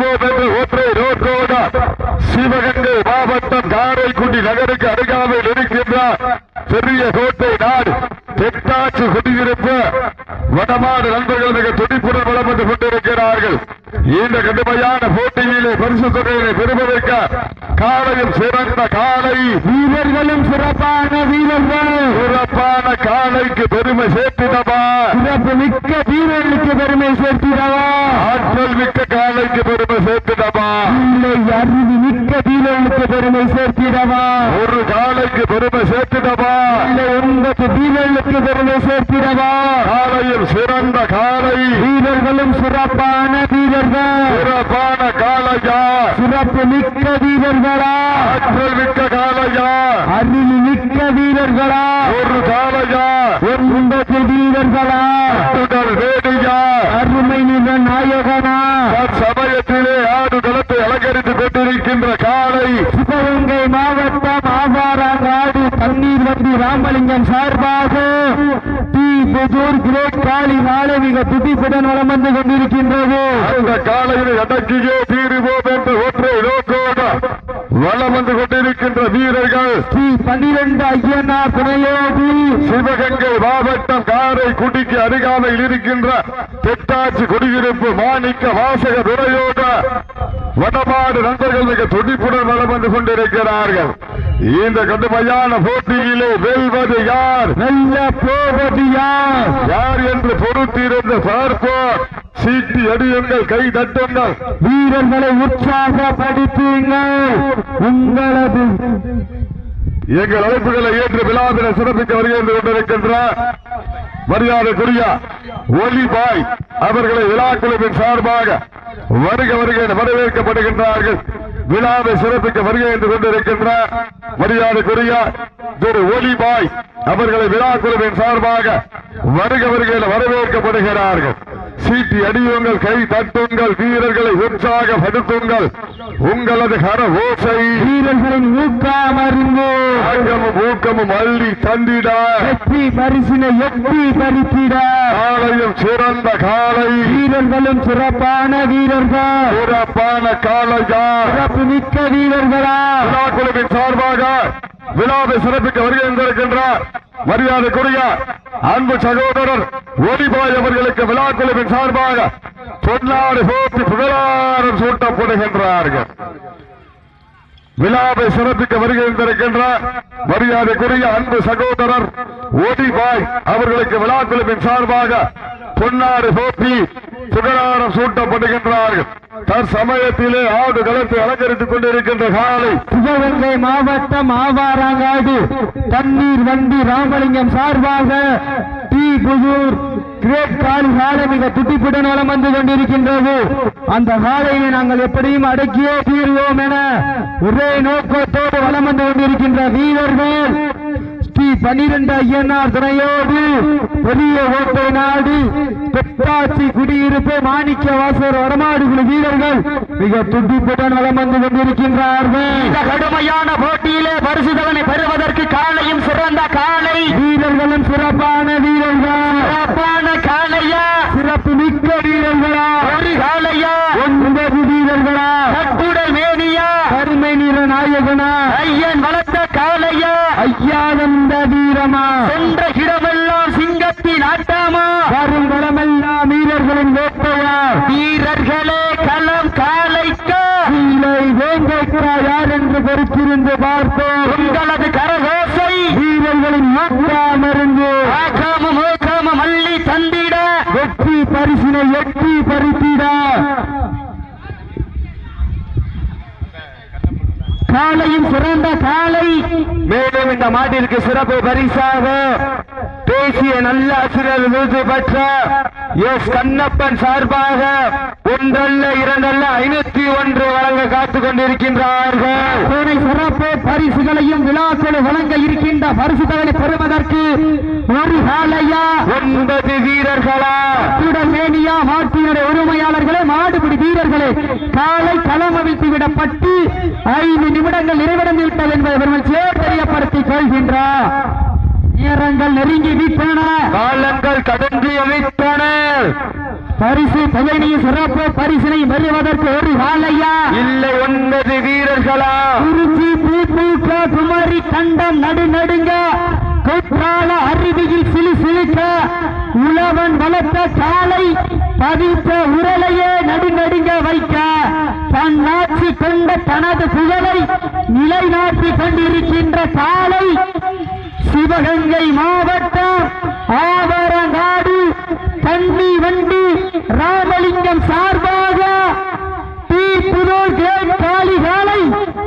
தீர்வோம் என்ற ஒற்றை நோக்கோடு சிவகங்கை மாவட்டம் காரைக்குடி நகருக்கு அருகாமையில் இருக்கின்ற பெரிய கோட்டை நாடு தெற்காட்சி குடியிருப்பு வடமாடு நண்பர்கள் மிக துடிப்புடன் வளம் வந்து கொண்டிருக்கிறார்கள் இந்த கடுமையான போட்டியிலே பரிசு தொகையினை பெறுவதற்கு காலையும் சிறந்த காலை வீரர்களும் சிறப்பான வீரர்கள் சிறப்பான காலைக்கு பெருமை சேர்த்திடவா சிறப்பு மிக்க வீரர்களுக்கு பெருமை சேர்த்திடவா ஆற்றல் மிக்க காலைக்கு பெருமை சேர்த்திடவா இல்லை அறிவு மிக்க வீரர்களுக்கு பெருமை சேர்த்திடவா ஒரு காலைக்கு பெருமை சேர்த்திடவா இல்லை ஒன்பது வீரர்களுக்கு பெருமை சேர்த்திடவா? காலையில் சிறந்த காலை. வீரர்களும் சிறப்பான வீரர்கள். சிறப்பான காலையா? சிறப்பு மிக்க வீரர்களா? ஆற்றல் மிக்க காலையா? அறிவு மிக்க வீரர்களா? ஒரு காலையா? ஒன்பது வீரர்களா? வேடியா? அருமை நிற நாயகனா? சமயத்திலே ஆடு களத்தை அலங்கரித்துக் கொண்டிருக்கின்ற காலை. சிவகங்கை ஆவாராங்காடு வண்டி ராமலிங்கம் சார்பாக டி. புதூர் கிரேட் காளி நாளை மிக துடிப்புடன் வளம் வந்து கொண்டிருக்கின்றது. அந்த காலையில் தீருவோம் என்ற ஒற்றை நோக்கோடு வளம் வந்து கொண்டிருக்கின்ற வீரர்கள் ஸ்ரீ பன்னிரண்டு ஐயனார் துணையோடு சிவகங்கை மாவட்டம் காரைக்குடிக்கு அருகாமையில் இருக்கின்ற தெட்டாட்சி குடியிருப்பு மாணிக்க வாசக துறையோடு வடமாடு நண்பர்கள் மிக துடிப்புடன் வளம் வந்து கொண்டிருக்கிறார்கள். இந்த கடுமையான போட்டியிலே வெல்வது யார்? நல்ல போவது யார்? யார் என்று பொறுத்திருந்து பார்ப்போம். சீட்டி அடியுங்கள் கை தட்டுங்கள். வீரர்களை உற்சாகப்படுத்துங்கள் உங்களது எங்கள் அழைப்புகளை ஏற்று விழாவில சிறப்பிக்க வருகின்ற கொண்டிருக்கின்ற மரியாதைக்குரிய ஒலிபாய் அவர்களை விழா குழுவின் சார்பாக வருக வருக வரவேற்கப்படுகின்றார்கள். விழாவை சிறப்பிக்க வருகை என்று கொண்டிருக்கின்ற மரியாதைக்குரிய திரு ஒலிபாய் அவர்களை விழா குழுவின் சார்பாக வருக வருகையில் வரவேற்கப்படுகிறார்கள். சீட்டி அடியுங்கள் கை தட்டுங்கள் வீரர்களை உற்சாகப்படுத்துங்கள். உங்களது கர ஓசை. வீரர்களின் ஊக்காமறிந்து ஆக்கமும் ஊக்கமும் அள்ளி தந்திட. வெற்றி பரிசினை எட்டி பறித்திட. காலையும் சிறந்த காலை. வீரர்களும் சிறப்பான வீரர்கள். சிறப்பான காலையா சிறப்பு மிக்க வீரர்களா. விழா குழுவின் சார்பாக விழாவை சிறப்பிக்க வருகின்றிருக்கின்றார் மரியாதைக்குரிய அன்பு சகோதரர் ஒளிபாய் அவர்களுக்கு விழா குழுவின் சார்பாக பொன்னாடு போட்டி புகழாரம் சூட்டப்படுகின்றார்கள். விழாவை சிறப்பிக்க வருகின்றிருக்கின்ற மரியாதைக்குரிய அன்பு சகோதரர் ஓடிபாய் அவர்களுக்கு விழா குழுவின் சார்பாக பொன்னாடு போட்டி புகழாரம் சூட்டப்படுகின்றார்கள். தற்சமயத்திலே ஆடு களத்தை அலங்கரித்துக் கொண்டிருக்கின்ற காலை சிவகங்கை மாவட்டம் ஆவாராங்காடு. தண்ணீர் வண்டி ராமலிங்கம் சார்பாக டி புதூர் கிரேட் காலி காலை மிக துட்டிப்புடன் வளம் வந்து கொண்டிருக்கின்றது. அந்த காலையை நாங்கள் எப்படியும் அடக்கியே தீர்வோம் என ஒரே நோக்கத்தோடு வளம் வந்து கொண்டிருக்கின்ற வீரர்கள் பனிரெண்டு ஐயனார் துணையோடு பெரிய ஓட்டை நாடு பெட்டாச்சி குடியிருப்பு மாணிக்க வாசர் வடமாடு குழு வீரர்கள் மிக துடிப்புடன் வளம் வந்து கொண்டிருக்கின்றார்கள். இந்த கடுமையான போட்டியிலே பரிசுதவனை பெறுவதற்கு காலையும் சிறந்த காலை. வீரர்களும் சிறப்பான வீரர்கள்? சிறப்பான காலையா? சிறப்பு மிக்க வீரர்களா? ஒரு காலையா? ஒன்பது வீரர்களா கட்டுடல் மேனியா கருமை நிற நாயகனா ஐயன் வளர்த்த காலையா ஐயானந்த வீரமா சென்ற இடமெல்லாம் சிங்கத்தின் ஆட்டாமா வரும் களமெல்லாம் வீரர்களின் வேட்டையா வீரர்களே களம் காலைக்கா இல்லை வேங்கைக்கிறா யார் என்று பார்ப்போம் உங்களது கரகோசை. வீரர்களின் மூக்காமருந்து ஆகாமம் ஓகாமம் அள்ளி தந்திட. வெற்றி பரிசினை எட்டி பறித்திட. காலையும் சிறந்த காலை. மேலும் இந்த மாட்டிற்கு சிறப்பு பரிசாக தேசிய நல்ல ஆசிரியர் விருது பெற்ற எஸ் கண்ணப்பன் சார்பாக ஒன்றல்ல இரண்டல்ல ஐநூத்தி ஒன்று வழங்க காத்துக் கொண்டிருக்கின்றார்கள். சிறப்பு பரிசுகளையும் விழாக்களை வழங்க இருக்கின்ற பரிசுகளை பெறுவதற்கு ஒரு காலையா ஒன்பது வீரர்களா? மேனியா மாட்டினுடைய உரிமையாளர்களே மாடுபிடி வீரர்களே காலை அமைத்து விடப்பட்டு ஐந்து நிமிடங்கள் நிறைவடைந்து விட்டது என்பதை பெருமச்சியே தெரியப்படுத்திக் கொள்கின்றார் நேரங்கள் நெருங்கி விட்டன காலங்கள் கடந்து அமைத்தன பரிசு தொகையினையும் சிறப்பு பரிசினை பெறுவதற்கு ஒரு காலையா இல்லை ஒன்பது வீரர்களா? குறிச்சி பூப்பூக்க குமரி கண்டம் நடுநடுங்க குற்றால அருவியில் சிலு சிலுக்க. உழவன் வளர்த்த காலை பதித்த உரலையே நடுநடுங்க வைக்க. தன் ஆட்சி கொண்ட தனது புகழை நிலைநாட்டிக் கொண்டிருக்கின்ற காலை சிவகங்கை மாவட்டம் ஆவரங்காடு கண்டி வண்டி ராமலிங்கம் சார்பாக டி. புதூர் கேட் காளிகாலை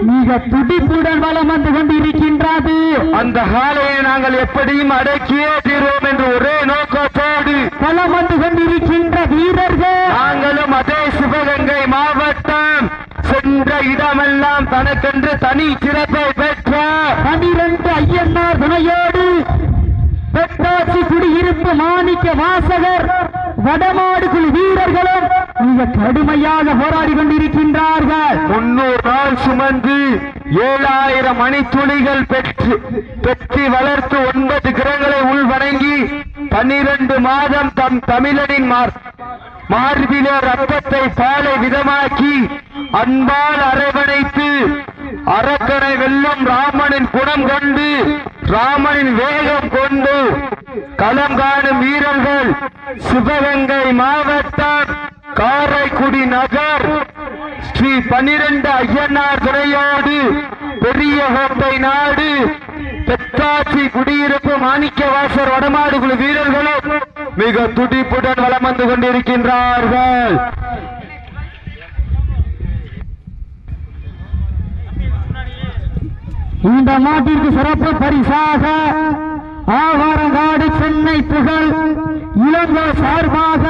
மிக துடிப்புடன் வலம் வந்து கொண்டிருக்கின்றது. அந்த காலையை நாங்கள் எப்படியும் அடக்கியே தீர்வோம் என்று ஒரே நோக்கத்தோடு வலம் வந்து கொண்டிருக்கின்ற வீரர்கள். நாங்களும் அதே சிவகங்கை மாவட்டம் சென்ற இடமெல்லாம் தனக்கென்று தனி சிறப்பை பெற்ற பனிரெண்டு ஐயன்னார் துணையோடு பெட்டாச்சி குடியிருப்பு மாணிக்க வாசகர் வடமாடு குழு வீரர்களும் மிக கடுமையாக போராடி கொண்டிருக்கின்றார்கள். முன்னூறு நாள் சுமந்து ஏழாயிரம் மணித்துளிகள் பெற்று பெற்று வளர்த்து ஒன்பது கிரகங்களை உள்வணங்கி பன்னிரண்டு மாதம் தம் தமிழனின் மார் மார்பிலே ரத்தத்தை பாலை விதமாக்கி அன்பால் அரவணைத்து அரக்கனை வெல்லும் ராமனின் குணம் கொண்டு ராமனின் வேகம் கொண்டு களம் காணும் வீரர்கள் சிவகங்கை மாவட்டம் காரைக்குடி நகர் ஸ்ரீ பனிரெண்டு ஐயனார் துறையோடு பெரிய கோட்டை நாடு தெற்காட்சி குடியிருப்பு மாணிக்கவாசர் வடமாடு குழு வீரர்களும் மிக துடிப்புடன் வளம் வந்து கொண்டிருக்கின்றார்கள். இந்த மாட்டிற்கு சிறப்பு பரிசாக ஆவாரங்காடு சென்னை புகழ் இளங்கோ சார்பாக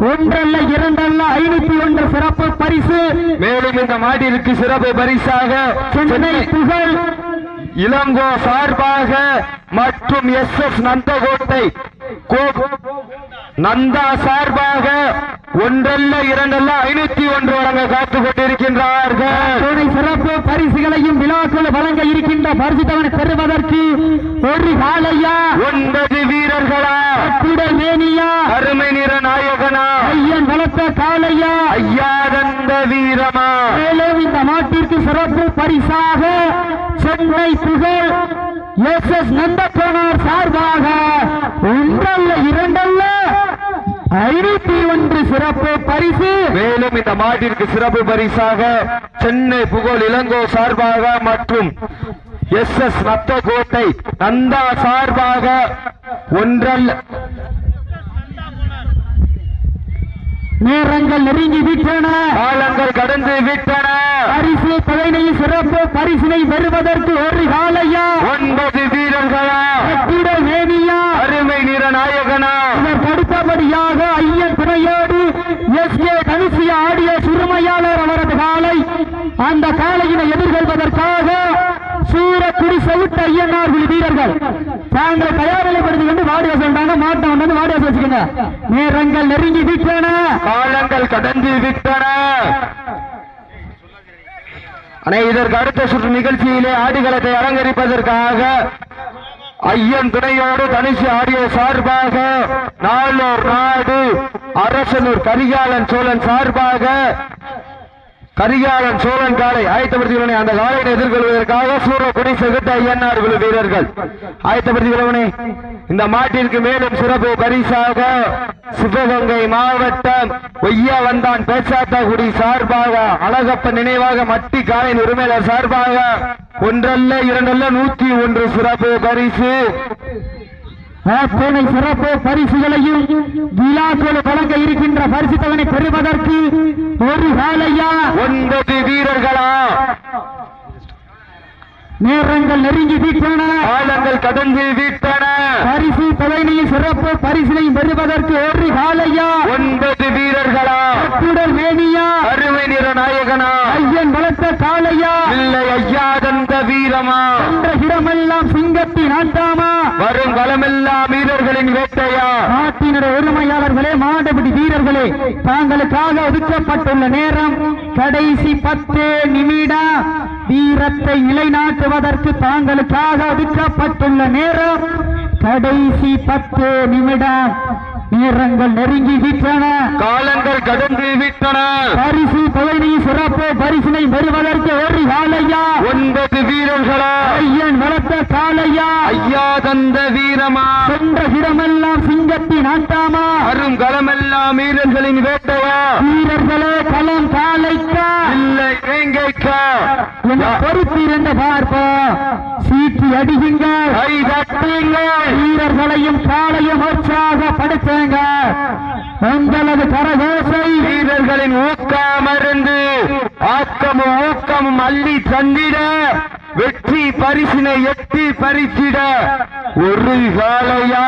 ஒன்றல்ல இரண்டல்ல ஐநூத்தி ஒன்று சிறப்பு பரிசு. மேலும் இந்த மாட்டிற்கு சிறப்பு பரிசாக சென்னை புகழ். இளங்கோ சார்பாக மற்றும் எஸ் எஸ் நந்தகோட்டை கோ- நந்தா சார்பாக ஒன்றல்ல இரண்டல்ல ஐநூத்தி ஒன்று வழங்க காத்துக் கொண்டிருக்கின்றார்கள் சிறப்பு பரிசுகளையும் விழாக்கள் வழங்க இருக்கின்ற பரிசுத்தவனை பெறுவதற்கு ஒரு காலையா ஒன்பது வீரர்களா? மேனியா? அருமை நிற நாயகனா? ஐயன் வளர்த்த காலையா ஐயாதந்த வீரமா? மேலும் இந்த நாட்டிற்கு சிறப்பு பரிசாக சென்னை புகழ் எஸ் எஸ் நந்தகோனார் சார்பாக ஒன்றல்ல இரண்டல்ல. ஐநூத்தி ஒன்று சிறப்பு பரிசு. மேலும் இந்த மாட்டிற்கு சிறப்பு பரிசாக சென்னை புகழ் இளங்கோ சார்பாக மற்றும் எஸ் எஸ் ரத்தகோட்டை நந்தா சார்பாக ஒன்றல்ல நேரங்கள் நெருங்கி விட்டன. காலங்கள் கடந்து விட்டன. பரிசு பதினை சிறப்பு பரிசினை பெறுவதற்கு ஒரு காலையா? ஒன்பது வீரர்களா? குடல் மேனியா அருமை நிற நாயகனா? இதற்கு அடுத்தபடியாக ஐயன் துணையோடு எஸ் ஏ தனுசிய ஆடிய சிறுமையாளர் அவரது காலை அந்த காலையினை எதிர்கொள்வதற்காக சூரக்குடி செவிட்ட ஐயனார் வீரர்கள். தாங்களை தயார் நிலைப்படுத்திக் கொண்டு வாடி வசந்தாங்க மாட்டம் வந்து வாடிய வச்சுக்கோங்க நேரங்கள் நெருங்கி விட்டன. காலங்கள் கடந்து விட்டன. ஆனா இதற்கு அடுத்த சுற்று நிகழ்ச்சியிலே ஆடுகளத்தை அலங்கரிப்பதற்காக ஐயன் துணையோடு தனிசு ஆடிய சார்பாக நாளூர் நாடு அரசனூர் கரிகாலன் சோழன் சார்பாக கரிகாலன் சோழன் காலை ஆயத்தப்படுத்தியுள்ளனே அந்த காலையை எதிர்கொள்வதற்காக சூரக்குடி செகுட்ட ஐயன்னார் குழு வீரர்கள். ஆயத்தப்படுத்தியுள்ளவனே இந்த மாட்டிற்கு மேலும் சிறப்பு பரிசாக சிவகங்கை மாவட்டம் ஒய்யா வந்தான் பேச்சாத்தாகுடி சார்பாக அழகப்ப நினைவாக மட்டி காலின் உரிமையாளர் சார்பாக ஒன்றல்ல இரண்டல்ல நூத்தி ஒன்று சிறப்பு பரிசு. அத்துணை சிறப்பு பரிசுகளையும் விழாக்கள் வழங்க இருக்கின்ற பரிசு தொகனை பெறுவதற்கு ஒரு காலையா ஒன்பது வீரர்களா? நேரங்கள் நெருங்கி விட்டன காலங்கள் கடந்து விட்டன பரிசு தொகையினையும் சிறப்பு பரிசினையும் பெறுவதற்கு ஒரு காலையா ஒன்பது வீரர்களா? குடல் மேனியா? அருமை நிற நாயகனா? ஐயன் வளர்த்த காளையா? இல்லை ஐயாதந்த வீரமா? என்ற இடமெல்லாம் சிங்கத்தின் ஆட்டாமா வரும் களமெல்லாம் வீரர்களின் வேட்டையா? நாட்டினுடைய உரிமையாளர்களே மாடபிடி வீரர்களே தாங்களுக்காக ஒதுக்கப்பட்டுள்ள நேரம் கடைசி பத்து நிமிடம் வீரத்தை நிலைநாட்டுவதற்கு தாங்களுக்காக ஒதுக்கப்பட்டுள்ள நேரம் கடைசி பத்து நிமிடம் வீரங்கள் நெருங்கி விட்டன. காலங்கள் கடந்து விட்டன. பரிசு பதவி சிறப்பு பரிசினை பெறுவதற்கு ஒரு காலையா ஒன்பது வீரர்களா ஐயன் வளர்த்த காலையா ஐயா தந்த வீரமா? சென்ற இடமெல்லாம் சிங்கத்தின் ஆட்டாமா அரும் களமெல்லாம் வீரர்களின் வேட்டையா? வீரர்களே களம் காலைக்கா? இல்லை வேங்கைக்கா பொறுத்திருந்த பார்ப்போம் சீட்டி அடியுங்க. கை தட்டுங்கள் வீரர்களையும் காலையும் உற்சாகப்படுத்துங்க உங்களது கரகோசை வீரர்களின் ஊக்கமருந்து ஆக்கமும் ஊக்கமும் அள்ளி தந்திட வெற்றி பரிசினை எட்டி பறிச்சிட ஒரு காலையா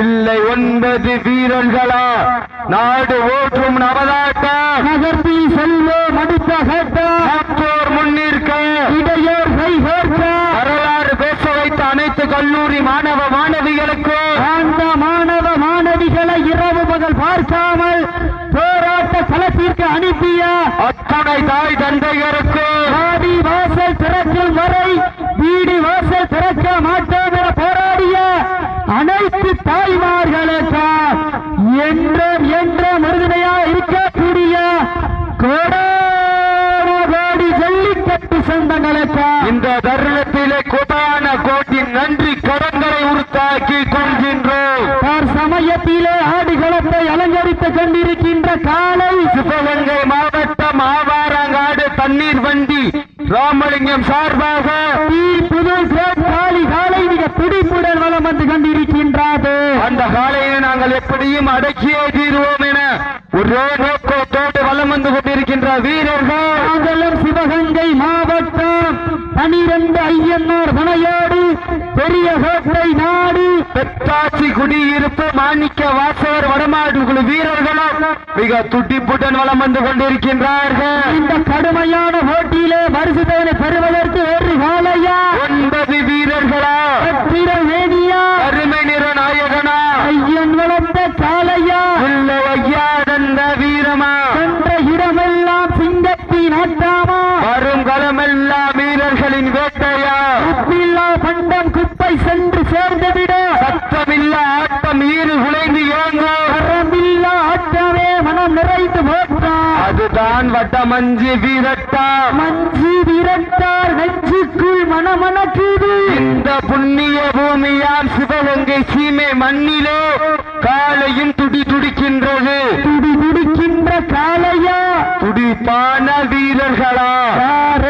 இல்லை ஒன்பது வீரர்களா? நாடு ஓற்றும் நவதாட்டம் நகர்த்தி செல்வோம் அடுத்த கட்டம் மூத்தோர் முன்னிற்க. இடையோர் கை வரலாறு பேச வைத்த அனைத்து கல்லூரி மாணவ மாணவிகளுக்கு. அந்த மாணவ மாணவிகளை இரவு பகல் பார்க்காமல் போராட்ட களத்திற்கு அனுப்பிய அத்துணை தாய் தந்தையருக்கு. வாடி வாசல் திறக்கும் வரை வீடு வாசல் திறக்க மாட்டோம் என போராடிய அனைத்து தாய்மார்களுக்கு என்றும் என்றும் உறுதுணையா இருக்கக்கூடிய கோடான சொந்தங்களுக்கு இந்த தருணத்திலே கொடான கோட்டின் நன்றி கடன்களை உருத்தாக்கி கொள்கின்றோம். சமயத்திலே ஆடுகளத்தை அலங்கரித்துக் கொண்டிருக்கின்ற காலை. சிவகங்கை மாவட்டம் ஆவாரங்காடு தண்ணீர் வண்டி ராமலிங்கம் சார்பாக புது காளி காலை மிக துடிப்புடன் வலம் வந்து கொண்டிருக்கின்றது அந்த காலையை நாங்கள் எப்படியும் அடக்கியே தீருவோம் என ஒரே நோக்கத்தோடு வலம் வந்து கொண்டிருக்கின்ற வீரர்கள். சிவகங்கை மாவட்டம் பனிரெண்டு ஐயன்னார் மனையோடு பெரிய கோட்டை நாடு. பெத்தாச்சி குடியிருப்பு மாணிக்க வாசகர் வடமாடு குழு வீரர்களும் மிக துடிப்புடன் வலம் வந்து கொண்டிருக்கின்றார்கள். இந்த கடுமையான போட்டியிலே பரிசுத்தவனை பெறுவதற்கு ஒரு காலையா ஒன்பது வீரர்களா? பத்திர வேணியா அருமை நிற நாயகனா ஐயன் வளர்த்த காலையா இல்லை ஐயா தந்த வீரமா சென்ற இடமெல்லாம் சிங்கத்தின் ஆட்டாமா வரும் களமெல்லாம் வீரர்களின் வேட்டையா? உப்பில்லா பண்டம் குப்பை சென்று சேர்ந்துவிட. சத்தமில்ல ஆட்டம் ஈறு குலைந்து ஏங்கும் வரம்பில்லா ஆட்டமே மனம் நிறைந்து போட்டார் அதுதான் வட்டமஞ்சு வீரட்டா மஞ்சு விரட்டார் நெஞ்சுக்குள் மனமணக்குது இந்த புண்ணிய பூமியாம் சிவகங்கை சீமை மண்ணிலே காலையும் துடி துடிக்கின்றது. துடி துடிக்கின்ற காலையா துடிப்பான வீரர்களா?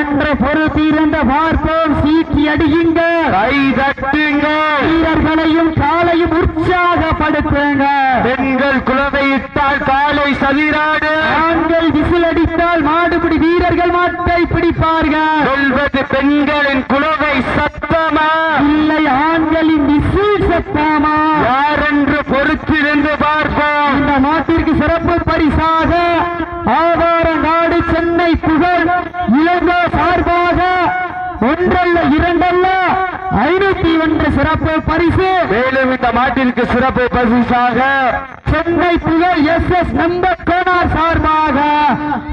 என்ற பொறுத்திருந்த பார்ப்போம் சீட்டி அடியுங்க. கை தட்டுங்க. வீரர்களையும் காலையும் உற்சாகப்படுத்துங்க. பெண்கள் குலவையிட்டால் காலை சதிராடு. ஆண்கள் விசில் அடித்தால் மாடுபிடி வீரர்கள் மாட்டை பிடிப்பார்கள். சொல்வது பெண்களின் குலவை சத்தமா? இல்லை ஆண்களின் விசில் சத்தாமா? யாரென்று பொறுத்திருந்து பார்ப்போம். இந்த மாட்டிற்கு சிறப்பு பரிசாக ஆவாரங்காடு சென்னை புகழ் இளங்கோ சார்பாக ஒன்றல்ல இரண்டல்ல ஐநூத்தி ஒன்று சிறப்பு பரிசு. மேலும் இந்த மாட்டிற்கு சிறப்பு பரிசாக சென்னை புகழ் எஸ் எஸ் நம்பர் கோனார் சார்பாக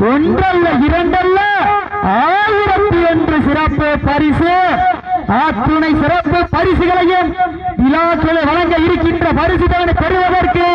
ஒன்றல்ல இரண்டல்ல ஆயிரத்தி ஒன்று சிறப்பு பரிசு. அத்துணை சிறப்பு பரிசுகளையும் விழாக்களை வழங்க இருக்கின்ற பரிசுகளை பெறுவதற்கு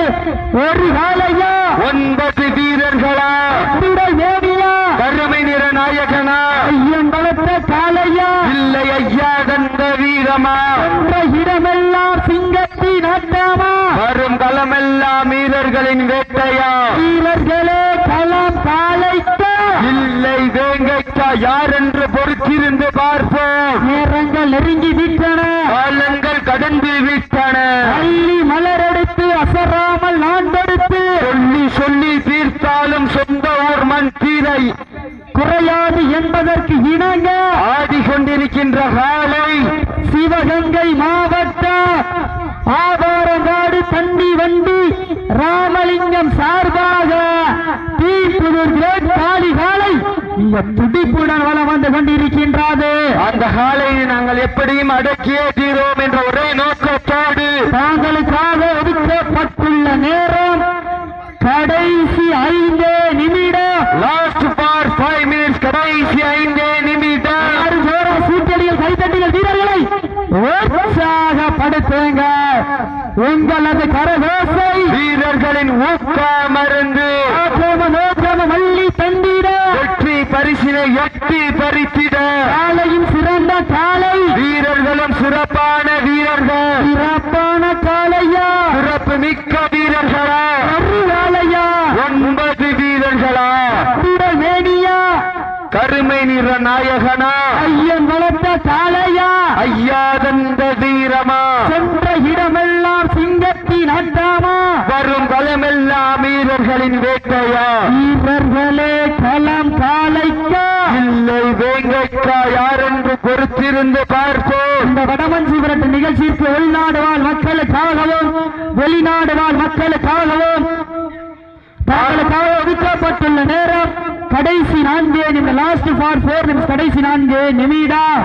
ஒரு காலையா? ஒன்பது வீரர்களா திடல் வேணியா கருமை நிற நாயகனா? ஐயன் வளர்த்த காலையா இல்லை ஐயா தந்த வீரமா? என்ற இடமெல்லாம் சிங்கத்தின் ஆட்டாமா வரும் களமெல்லாம் வீரர்களின் வேட்டையா? வீரர்களே களம் காலைக்கா இல்லை வேங்கைக்கா யார் என்று பொறுத்திருந்து பார்ப்போம். நேரங்கள் நெருங்கி விட்டன. காலங்கள் கடந்து விட்டன. அள்ளி மலரெடுத்து அசராமல் நாண்டெடுத்து. சொல்லி சொல்லி தீர்த்தாலும் சொந்த ஊர் மண் தீரை. குறையாது என்பதற்கு இணங்க ஆடிக்கொண்டிருக்கின்ற காலை சிவகங்கை மாவட்ட ஆதாரங்காடு தண்டி வண்டி ராமலிங்கம் சார்பாக தீப்புதூர் கிரேட் காலை மிக துடிப்புடன் வளம் வந்து கொண்டிருக்கின்றது. அந்த காலையை நாங்கள் எப்படியும் அடக்கியே தீரோம் என்ற ஒரே நோக்கத்தோடு தாங்களுக்காக ஒதுக்கப்பட்டுள்ள நேரம் கடைசி ஐந்து நிமிடம். லாஸ்ட் ஃபார் ஃபைவ் மினிட்ஸ் கடைசி ஐந்தே நிமிடம். ஆறு ஜோர சூட்டடிகள் கைத்தட்டிகள் வீரர்களை. உற்சாகப்படுத்துங்க உங்களது கரகோசை. வீரர்கள் வீரர்களின் ஊக்க மருந்து நோக்கிரம மல்லி தந்திட. பரிசினை எட்டி பறித்திட. காலையும் சிறந்த காலை வீரர்களும் சிறப்பான வீரர்கள். சிறப்பான காலையா சிறப்பு மிக்க வீரர்களா காலையா ஒன்பது வீரர்களா. மேனியா. கருமை நிற நாயகனா. ஐயன் வளர்த்த காலையா ஐயாதந்த வீரமா. சென்ற இடமெல்லாம் சிங்கத்தின் அட்டாமா வரும் களமெல்லாம் வீரர்களின் வேட்டையா? வீரர்களே களம் காலைக்கா? இல்லை வேங்கைக்கா யாரென்று பொறுத்திருந்து பார்ப்போம். இந்த வடமஞ்சி விரட்டு நிகழ்ச்சிக்கு உள்நாடு வாழ் மக்களுக்காகவும் வெளிநாடு வாழ் மக்களுக்காகவும் தங்களுக்காக ஒதுக்கப்பட்டுள்ள நேரம் கடைசி நான்கு நிமிடம் லாஸ்ட் ஃபார் போர் நிமிஷம் கடைசி நான்கு நிமிடம்.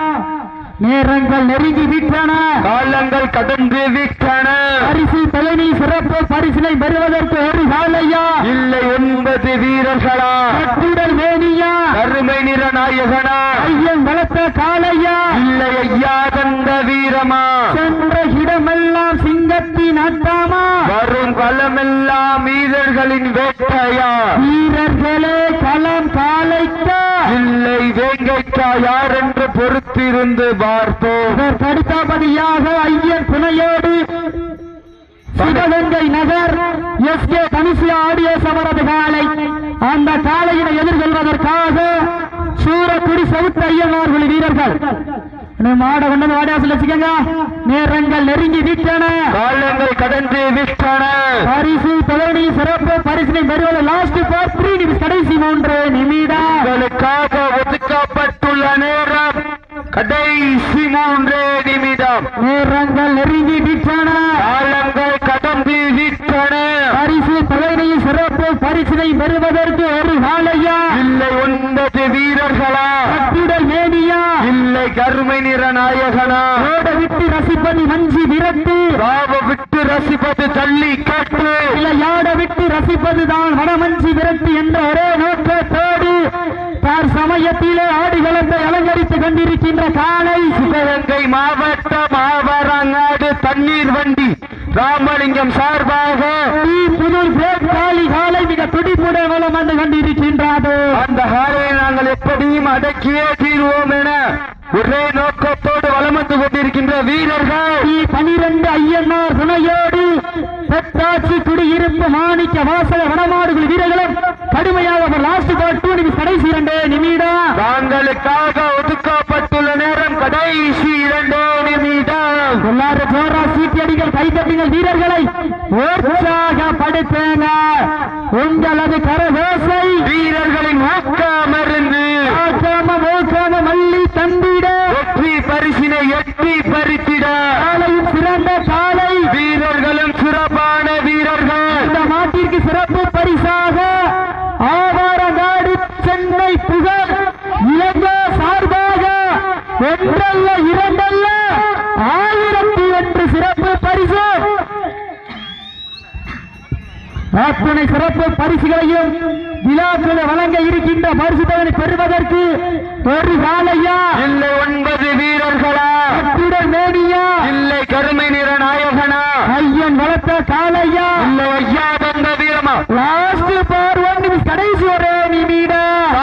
நேரங்கள் நெருங்கி விட்டன காலங்கள் கடந்து விட்டன பரிசு தலைமை சிறப்பு பரிசினை பெறுவதற்கு ஒரு காலையா இல்லை ஒன்பது வீரர்களா? கட்டுடல் வேணியா? கருமை நிற நாயகனா? ஐயன் வளர்த்த காலையா இல்லை ஐயாதந்த வீரமா? சென்ற இடமெல்லாம் சிங்கத்தின் அட்டாமா வரும் களமெல்லாம் வீரர்களின் வேட்டையா? வீரர்களே களம் காலைக்கா இல்லை யார் என்று பொறுத்திருந்து பார்ப்போம் இதற்கு ஐயன் துணையோடு Sivaganga Nagar S K Kanisiya audio சமரது காலை அந்த காலையினை எதிர்கொள்வதற்காக சூரக்குடி சவுத்து ஐயனார்கள் வீரர்கள் மாட கொண்டு வந்து வாடியாசல் வச்சுக்கோங்க. நேரங்கள் நெருங்கி விட்டன. காலங்கள் கடந்து விட்டன. பரிசு தொலைநி சிறப்பு பரிசினை பெறுவது லாஸ்ட் ஃபார் த்ரீ நிமிஷம் கடைசி மூன்று நிமிடம். உங்களுக்காக ஒதுக்கப்பட்டுள்ள நேரம் கடைசி மூன்றே நிமிடம். நேரங்கள் நெருங்கி விட்டன. காலங்கள் கடந்து விட்டன. பரிசு தொலைநி சிறப்பு பரிசினை பெறுவதற்கு ஒரு காலையா இல்லை ஒன்பது வீரர்களா கட்டுடல் மேனியா இல்லை கருமை நிற நாயகனா? ஓட விட்டு ரசிப்பது மஞ்சி விரட்டு. ராவ விட்டு ரசிப்பது தள்ளி கட்டு. இளையாட விட்டு ரசிப்பதுதான் வடமஞ்சி விரட்டு என்ற ஒரே நோக்கத்தோடு தார் சமயத்திலே ஆடுகளத்தை அலங்கரித்துக் கொண்டிருக்கின்ற காலை. சிவகங்கை மாவட்டம் ஆவரங்காடு தண்ணீர் வண்டி ராமலிங்கம் சார்பாக. புதூர் காளி காலை மிக துடிப்புடன் வலம் வந்து கொண்டிருக்கின்றது அந்த ஹாலை நாங்கள் எப்படியும் அடக்கியே தீர்வோம் என ஒரே நோக்கத்தோடு வந்து கொண்டிருக்கின்ற வீரர்கள். பனிரெண்டு ஐயன்னார் துணையோடு பெற்றாட்சி குடியிருப்பு மாணிக்க வாசக வடமாடுகள் வீரர்களும் கடுமையாக லாஸ்ட் டூ நிமிஷம் கடைசி இரண்டு நிமிடம் தாங்களுக்காக ஒதுக்கப்பட்டுள்ள நேரம் கடைசி இரண்டு நிமிடம் எல்லாரும் ஜோரா சீட்டியடிகள் கைத்தட்டுங்கள் வீரர்களை உற்சாகப்படுத்துங்க உங்களது கரவேசை வீரர்களின் ஊக்க மருந்து ஆக்காம தந்திட வெற்றி பரிசினை எட்டி பறித்திட. காலையும் சிறந்த காலை. வீரர்களும் சிறப்பான வீரர்கள். இந்த நாட்டிற்கு சிறப்பு பரிசாக ஆவாரங்காடு சென்னை புகழ் இலங்கை சார்பாக ஒன்றல்ல இரண்டல்ல ஆயிரத்தி ஒன்று சிறப்பு பரிசு. அத்துணை சிறப்பு பரிசுகளையும் விழாக்களை வழங்க இருக்கின்ற பரிசு பெறுவதற்கு ஒரு காலையா இல்லை ஒன்பது வீரர்களா? அத்துடன் மேனியா? இல்லை கருமை நிற நாயகனா? ஐயன் வளர்த்த காலையா இல்லை ஐயா தந்த வீரமா? லாஸ்ட் பார் ஒன் நிமிஷம் கடைசி ஒரே நிமிடம்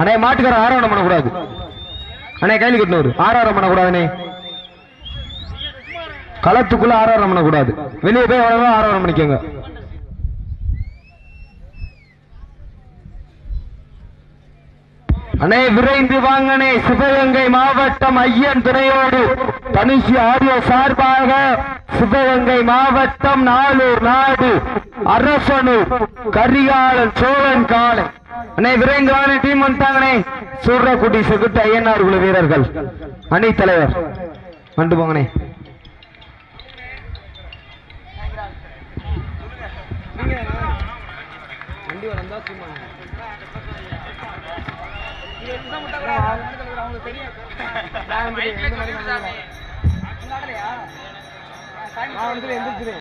அண்ணே மாட்டுக்கார ஆரோணம் பண்ணக்கூடாது. அண்ணே கையில் கட்டினவர். ஆரோரம் பண்ணக்கூடாதுண்ணே. களத்துக்குள்ள ஆரோரம் பண்ணக்கூடாது. வெளியே போய் அவ்வளவு ஆரோரம் பண்ணிக்கோங்க. அணை விரைந்து வாங்கனே சிவகங்கை மாவட்டம் ஐயன் துணையோடு தனிஷி ஆடியோ சார்பாக சிவகங்கை மாவட்டம் நாலூர் நாடு அரசனூர் கரிகாலன் சோழன் காலை அண்ணே விரைங்கலான டீம் வந்துட்டாங்கண்ணே. சூரக்குடி செகுட்டு ஐயனார் குழு வீரர்கள். அணி தலைவர். வந்து போங்கண்ணே. தெரியும் வந்து